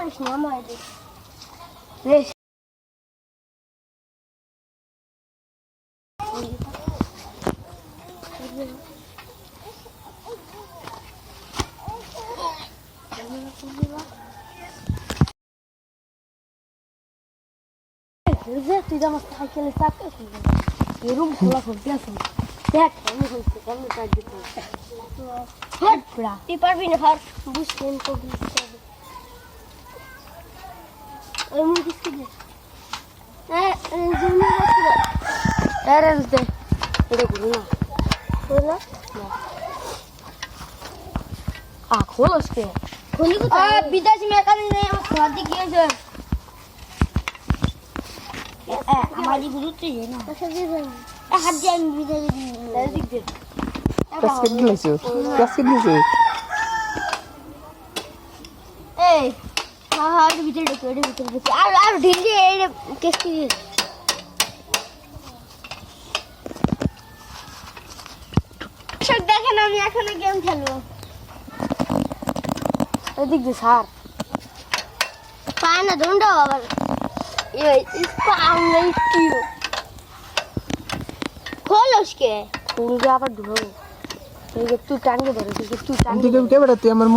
পারিস না আমার রেস তুই তো আমার সাইকেলে চাপতে এরম খোলা করতে আসুন দেখ আমি হয়েছে কেমন কাজ দিতে হট পড়া তুই পারবি না হার বুঝছেন তো বুঝতে হবে ওই মুখ কি দে হ্যাঁ জমি রাখতে দাও এরে দে এটা গুলো না হলো আ খোলস কে খুলি কোথায় বিদেশি মেকানিক নেই আমার ঘর দিয়ে গিয়েছে আমারই গুরুত্ব যে না হাত দিয়ে আমি বিদেশি এদিক দে কাস্কেট দিয়েছ কাস্কেট দিয়েছ এই হ্যাঁ হ্যাঁ এর ভিতরে ঢুকে এর ভিতরে ঢুকে আর আর ঢিল দিয়ে এই কেসটি দিয়ে সব দেখেন আমি এখনও গেম খেলব এদিক দে স্যার পায় না দন্ড আবার এই পাউন্ড কিউ খোলস কে খুলবে আবার ঢুকো এই যে তুই টানকে ধরে তুই তুই টানকে তুই কে বেটা তুই আমার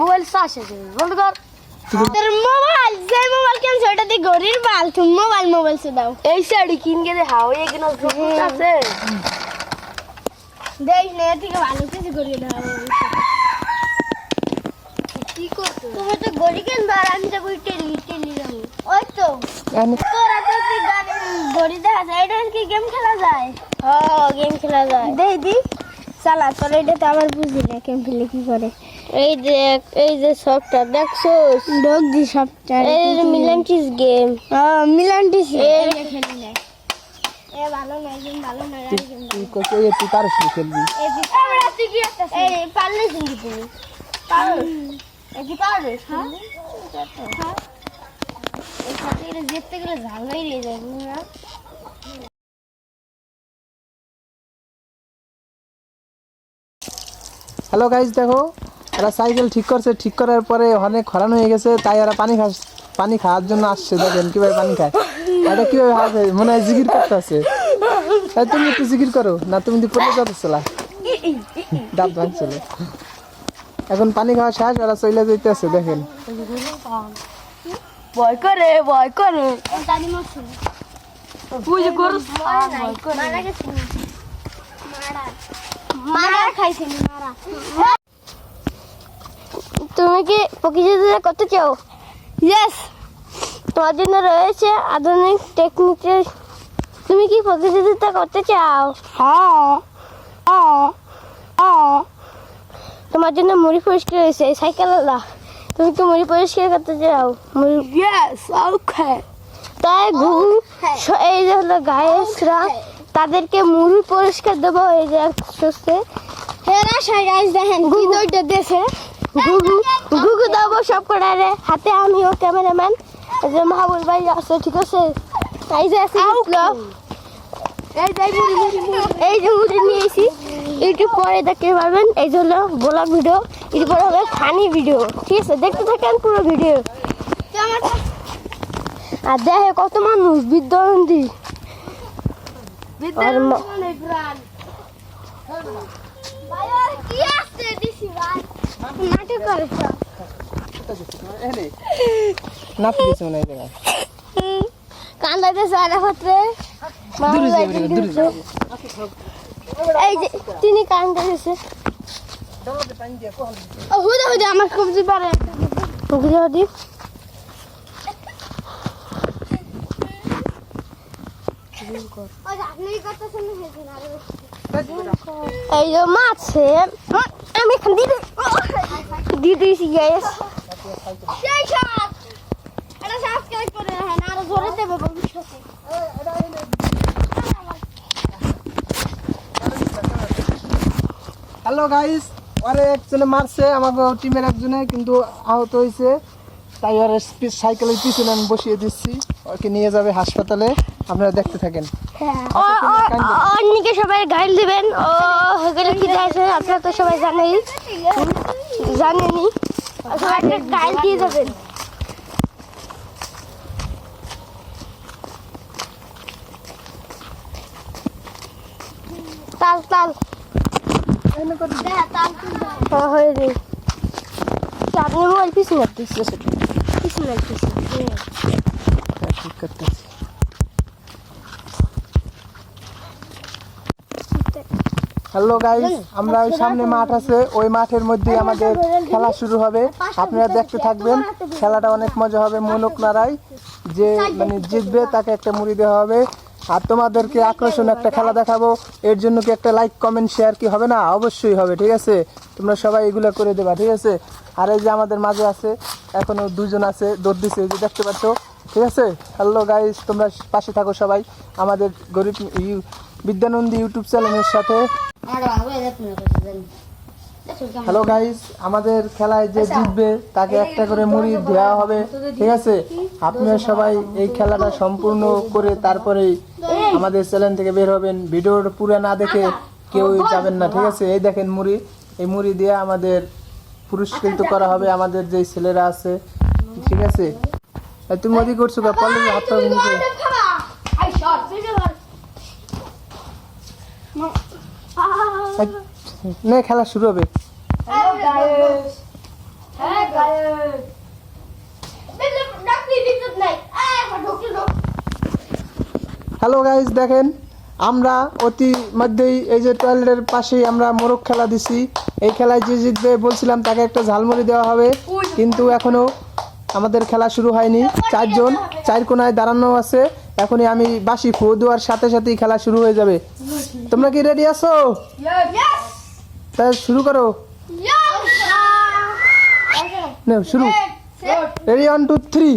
মোবাইলে চার্জ আছে বন্ধ কর। তোর মোবাইল যে মোবাইল কেন ওটা দিয়ে গরির বাল তুমি মোবাইল মোবাইল সে দাও। এই শাড়ি কিনকে দে হাও এখানে জুট আছে। দেখ নে থেকে ভালো কিছু করিয়ে দাও কি করছ? তুমি তো গড়ি কেন ধর আমি তো কই টেলি টেলি যাব ওই তো এনে তোরা তো তুই গাড়ি গড়ি দেখা যায় এটা কি গেম খেলা যায়? গেম খেলা যায়। দেই দি। চালা তোর এটা তো আবার বুঝি না গেম খেলে কি করে? এই দেখ এই যে সবটা দেখছ ডগ দি সবটা এই যে মিলান্টিস গেম হ্যাঁ মিলান্টিস। এই খেলি না এ ভালো না গেম ভালো না গেম তুই কত এই তুই তার সাথে খেলবি? এই যে আমরা তুই কি একটা এই পারলে শুনবি তুমি পারো এই যে পারো হ্যাঁ? হ্যাঁ? এই সাথে গেলে যেতে গেলে ঝালাই রে যাবে না? হ্যালো গাইজ দেখো। এরা সাইকেল ঠিক করছে ঠিক করার পরে অনেক খরান হয়ে গেছে তাই এরা পানি খাস পানি খাওয়ার জন্য আসছে দেখেন কীভাবে পানি খায়। এটা কীভাবে হাসে মনে হয় জিকির করতে আছে তুমি একটু জিকির করো না তুমি তো পড়ে যাচ্ছিলা দাঁত ভাঙছিল এখন পানি খাওয়া শেষ ওরা চলে যেতে আছে দেখেন। ভয় করে ভয় করে। মারা খাইছে মারা। তুমি কি প্রকৃতিতে করতে চাও? ইয়েস তোমার জন্য রয়েছে আধুনিক টেকনিকের তুমি কি প্রকৃতিতে করতে চাও? হ্যাঁ তোমার জন্য মুড়ি পরিষ্কার হয়েছে সাইকেলওয়ালা তুমি কি মুড়ি পরিষ্কার করতে চাও? মুড়ি ইয়েস ওকে তাই স- এই যে হলো গায়েসরা তাদেরকে মুড়ি পরিষ্কার দেবো এই যে সুস্থে। হেরা সাই গাইস দেখেন কি দইটা দেশে ঘুঘু ঘুঘু দেবো সব কটারে হাতে আমিও ক্যামেরাম্যান। যে মাহবুল ভাই আছে ঠিক আছে? এই যে আছে। এই যে মুড়ি নিয়েছি একটু পরে দেখতে পারবেন এই যে হলো ব্লগ ভিডিও। একটু পরে হবে ফানি ভিডিও ঠিক আছে দেখতে থাকেন পুরো ভিডিও আর দেখে কত মানুষ বিদ্যানন্দী আর মা- নাটক করে সব। না পেয়েছে মনে হয় জায়গায় কান্দাইতেছে আর ক্ষেত্রে দূরে যাবে দূরে যাবে। এই যে তিনি কান্দাইতেছে। ও হুদে হুদে আমার কবজি পারে। হুদে হুদে। এই যে মাছে আমি এখান দিয়ে দিয়েছি গ্যাস সেই ভবিষ্যতে হ্যালো গাইস ওরে একজনে মারছে, আমাকে টিমের একজনে, কিন্তু আহত হয়েছে। তাই ওর সাইকেলের পিছনে আমি বসিয়ে দিচ্ছি। ওকে নিয়ে যাবে হাসপাতালে। আপনারা দেখতে থাকেন। অন্যকে সবাই গাইড দিবেন। ও হয়ে কি আছে? আপনারা তো সবাই জানেই। জানেনি আসলে একটা টাইল দিয়ে যাবেন। তাল তাল। হ্যাঁ হয়ে যাবে আপনি মোবাইল পিছনে রাখতেছি পিছনে রাখতেছি হ্যাঁ, ঠিক করতেছি। হ্যালো গাইস, আমরা ওই সামনে মাঠ আছে। ওই মাঠের মধ্যে আমাদের খেলা শুরু হবে। আপনারা দেখতে থাকবেন, খেলাটা অনেক মজা হবে মনক নাড়াই যে মানে জিতবে, তাকে একটা মুড়ি দেওয়া হবে। আর তোমাদেরকে আকর্ষণ একটা খেলা দেখাবো। এর জন্য কি একটা লাইক কমেন্ট শেয়ার কি হবে না? অবশ্যই হবে, ঠিক আছে? তোমরা সবাই এগুলো করে দেবা, ঠিক আছে? আর এই যে আমাদের মাঝে আছে, এখনও দুজন আছে, দৌড় দিছে যে দেখতে পাচ্ছ, ঠিক আছে? হ্যালো গাইস তোমরা পাশে থাকো সবাই। আমাদের গরিব বিদ্যানন্দী ইউটিউব চ্যানেলের সাথে। হ্যালো গাইস আমাদের খেলায় যে জিতবে তাকে একটা করে মুড়ি দেওয়া হবে ঠিক আছে? আপনারা সবাই এই খেলাটা সম্পূর্ণ করে তারপরেই আমাদের চ্যানেল থেকে বের হবেন। ভিডিওর পুরো না দেখে কেউ যাবেন না ঠিক আছে? এই দেখেন মুড়ি। এই মুড়ি দিয়ে আমাদের পুরস্কৃত করা হবে আমাদের যে ছেলেরা আছে ঠিক আছে? তুমি ওদিকে করছ কা পলে হাতটা নিচে এই, নে, খেলা শুরু হবে। হ্যালো গাইজ দেখেন, আমরা অতি মধ্যেই এই যে টয়লেটের পাশেই আমরা মোরগ খেলা দিছি। এই খেলায় যে জিতবে, বলছিলাম তাকে একটা ঝালমুড়ি দেওয়া হবে। কিন্তু এখনও আমাদের খেলা শুরু হয়নি। চারজন, চার কোনায় দাঁড়ানো আছে। এখনই আমি বাসি ফু দেওয়ার সাথে সাথেই খেলা শুরু হয়ে যাবে। তোমরা কি রেডি আছো? তা শুরু করো। শুরু। Ready one two three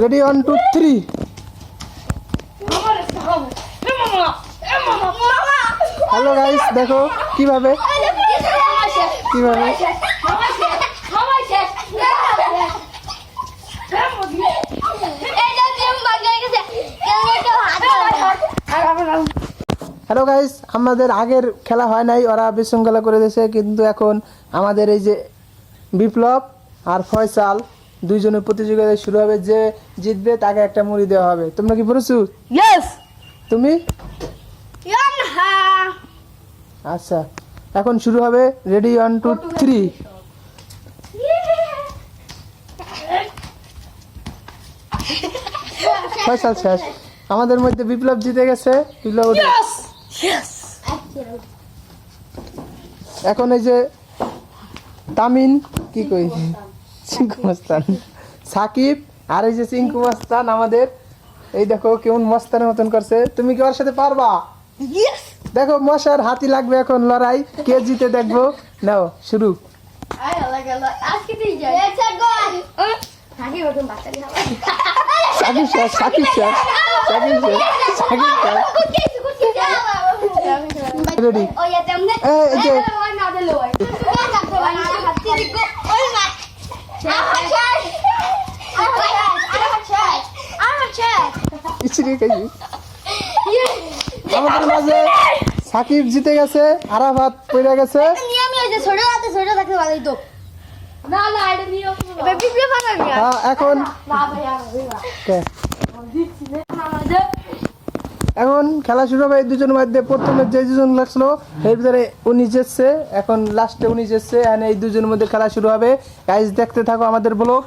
ready one two three hello guys দেখো কীভাবে? কীভাবে? হ্যালো গাইস আমাদের আগের খেলা হয় নাই ওরা বিশৃঙ্খলা করে দিয়েছে কিন্তু এখন আমাদের এই যে বিপ্লব আর ফয়সাল দুইজনের প্রতিযোগিতা শুরু হবে যে জিতবে তাকে একটা মুড়ি দেওয়া হবে। তোমরা কি প্রস্তুত তুমি? আচ্ছা এখন শুরু হবে ready one two three. Faisal শেষ। আমাদের মধ্যে বিপ্লব জিতে গেছে বিপ্লব এখন এই যে তামিন কি কই? চিঙ্কু মস্তান। সাকিব আর এই যে চিঙ্কু মস্তান আমাদের। এই দেখো কেমন মস্তানের মতন করছে। তুমি কি ওর সাথে পারবা? দেখো মশার হাতি লাগবে এখন লড়াই কে জিতে দেখব নাও শুরু সাকিব শেষ সাকিব শেষ সাকিব শেষ সাকিব শেষ রেডি এই যে আমাদের মাঝে সাকিব জিতে গেছে আরাফাত পড়ে গেছে। হ্যাঁ এখন এখন খেলা শুরু হবে এই দুজনের মধ্যে। প্রথমে যে দুজন লাগছিল এর ভিতরে উনি জিতছে। এখন লাস্টে উনি জিতছে। And এই দুজনের মধ্যে খেলা শুরু হবে। গাইজ দেখতে থাকো আমাদের ব্লগ।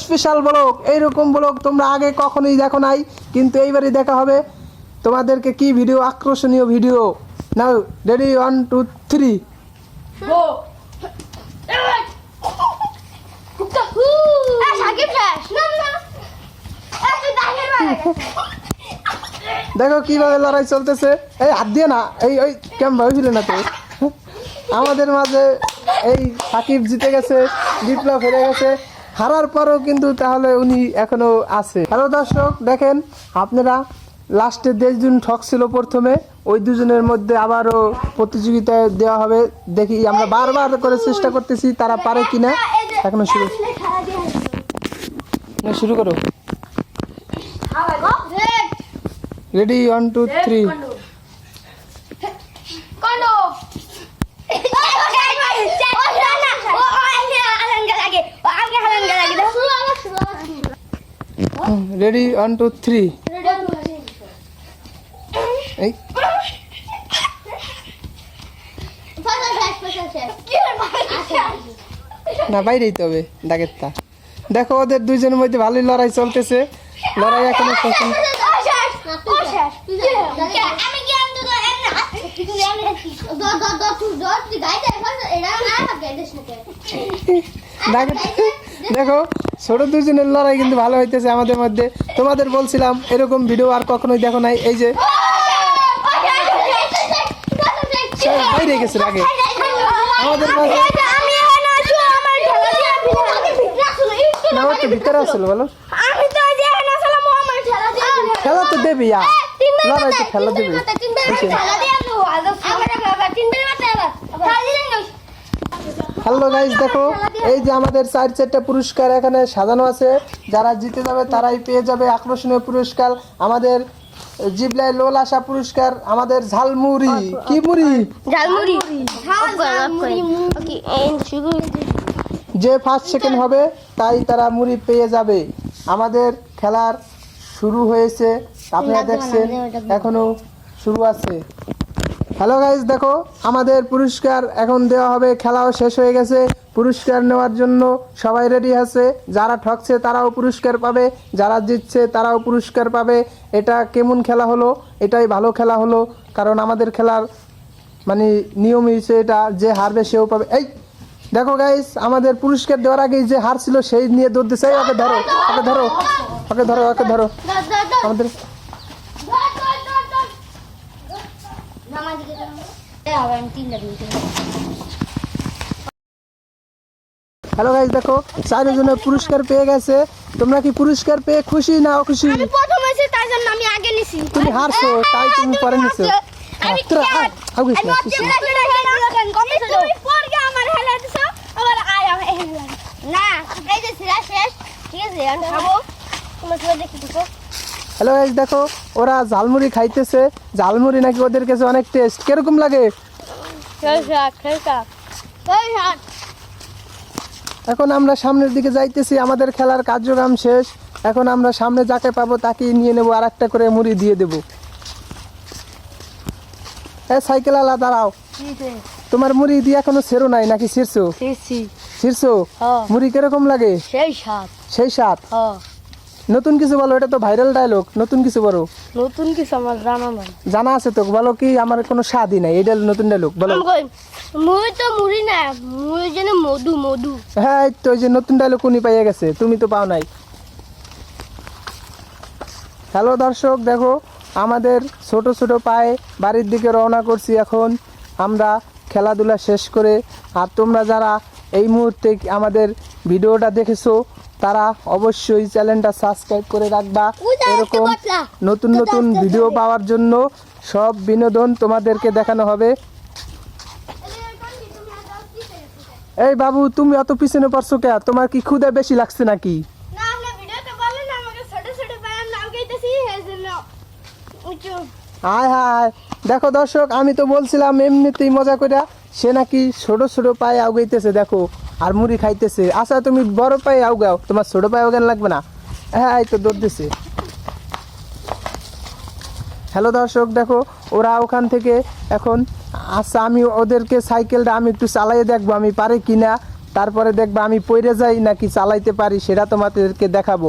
Special blog. এইরকম ব্লগ তোমরা আগে কখনোই দেখো নাই। কিন্তু এইবারই দেখা হবে। তোমাদেরকে কি ভিডিও? আকর্ষণীয় video. Now ready one two three দেখো কীভাবে লড়াই চলতেছে। এই হাত দিয়ে না এই ওই কেমন হয়েছিল না তো? আমাদের মাঝে এই সাকিব জিতে গেছে বিপ্লব হেরে গেছে। হারার পরও কিন্তু তাহলে উনি এখনও আছে। হ্যালো দর্শক দেখেন আপনারা লাস্টে দেশজন ঠক ছিল প্রথমে ওই দুজনের মধ্যে আবারও প্রতিযোগিতা দেওয়া হবে। দেখি আমরা বারবার করে চেষ্টা করতেছি তারা পারে কিনা। এখনও শুরু না, শুরু করো। Ready one two three ready one two three না বাইরেই তো হবে ডাকেরটা দেখো ওদের দুইজনের মধ্যে ভালোই লড়াই চলতেছে। লড়াই এখনও দেখো ছোট দুজনের লড়াই কিন্তু ভালো হইতেছে আমাদের মধ্যে। তোমাদের বলছিলাম এরকম ভিডিও আর কখনোই দেখো নাই। এই যে বাইরে গেছে আগে আমাদের মাঝে আমি এখন আছি আমার খেলা দিয়ে না ও তো ভিতরে বলো। আমি তো যে আমার খেলা দিয়ে খেলা তো দেবে ইয়া লড়াই তো খেলা দেবে। হ্যালো গাইজ দেখো এই যে আমাদের চার চারটা পুরস্কার এখানে সাজানো আছে। যারা জিতে যাবে তারাই পেয়ে যাবে আকর্ষণীয় পুরস্কার। আমাদের জিবলাই লোল আসা পুরস্কার আমাদের ঝালমুড়ি। কি মুড়ি? ঝালমুড়ি। ঝালমুড়ি। ওকে এন্ড শুরু যে ফার্স্ট সেকেন্ড হবে তাই তারা মুড়ি পেয়ে যাবে। আমাদের খেলার শুরু হয়েছে। আপনারা দেখছেন এখনও শুরু আছে। হ্যালো গাইজ দেখো আমাদের পুরস্কার এখন দেওয়া হবে খেলাও শেষ হয়ে গেছে। পুরস্কার নেওয়ার জন্য সবাই রেডি আছে। যারা ঠকছে তারাও পুরস্কার পাবে। যারা জিতছে তারাও পুরস্কার পাবে। এটা কেমন খেলা হলো? এটাই ভালো খেলা হলো। কারণ আমাদের খেলার মানে নিয়ম হয়েছে এটা যে হারবে সেও পাবে। এই! দেখো গাইস আমাদের পুরস্কার দেওয়ার আগে যে হার ছিল সেই নিয়ে দৌড় দিছে ওকে ধরো ওকে ধরো ওকে ধরো ওকে ধরো দর দর দর আমাদের হ্যালো গাইস দেখো চার চারজনের পুরস্কার পেয়ে গেছে তোমরা কি পুরস্কার পেয়ে খুশি না অখুশি আমি প্রথম হয়েছি তাই জন্য আমি আগে নিছি তুমি হারছো তাই তুমি পরে নিছো আমি আয়, আগুস না, খুশি। তুমি পরকে আমার হেলা দিছো আবার আয় আমার হেলা না এই যে সিরা শেষ ঠিক আছে আমি খাব। তোমার সাথে দেখি দিছো হ্যালো গাইস দেখো ওরা ঝালমুড়ি খাইতেছে। ঝালমুড়ি নাকি ওদের কাছে অনেক টেস্ট কীরকম লাগে? এখন আমরা সামনের দিকে যাইতেছি আমাদের খেলার কার্যক্রম শেষ। এখন আমরা সামনে যাকে পাবো তাকেই নিয়ে নেব আর একটা করে মুড়ি দিয়ে দেবো। এ সাইকেল আলা দাঁড়াও। তোমার মুড়ি দিয়ে এখনও ছেড়ো নাই নাকি ছিড়ছো? হ্যাঁ। মুড়ি কীরকম লাগে? সেই সাত সেই সাত হ্যাঁ। নতুন কিছু বলো এটা তো ভাইরাল ডায়লগ নতুন কিছু বলো। নতুন কিছু আমার জানা নাই। জানা আছে তো বলো কি আমার কোনো স্বাদই নাই এটা নতুন ডায়লগ বলো। মুড়ি তো মুড়ি না মুড়ি যেন মধু মধু। হ্যাঁ এই তো যে নতুন ডায়লগ উনি পাইয়ে গেছে তুমি তো পাও নাই। হ্যালো দর্শক দেখো আমাদের ছোট ছোট পায়ে বাড়ির দিকে রওনা করছি এখন। আমরা খেলাধুলা শেষ করে আর তোমরা যারা এই মুহূর্তে আমাদের ভিডিওটা দেখেছ তারা অবশ্যই চ্যানেলটা সাবস্ক্রাইব করে রাখবা। এরকম নতুন নতুন ভিডিও পাওয়ার জন্য সব বিনোদন তোমাদেরকে দেখানো হবে। এই বাবু তুমি অত পিছনে পড়ছো কে তোমার কি ক্ষুদে বেশি লাগছে নাকি না আপনি ভিডিওতে বললেন না আমাকে ছোট ছোট পায়ে নাম গাইতেছি এই জন্য উঁচু হায় হায়। দেখো দর্শক, আমি তো বলছিলাম এমনিতেই মজা করে সে নাকি ছোট ছোট পায়ে আউগাইতেছে দেখো, আর মুড়ি খাইতেছে। আচ্ছা তুমি বড় পায়ে আউগাও তোমার ছোট পায়ে আউগান লাগবে না? হ্যাঁ এই তো দৌড় দিছে। হ্যালো দর্শক, দেখো, ওরা ওখান থেকে এখন আচ্ছা আমি ওদেরকে সাইকেলটা আমি একটু চালাইয়ে দেখব, আমি পারি কিনা? তারপরে দেখব আমি পড়ে যাই নাকি চালাইতে পারি, সেটা তোমাদেরকে দেখাবো।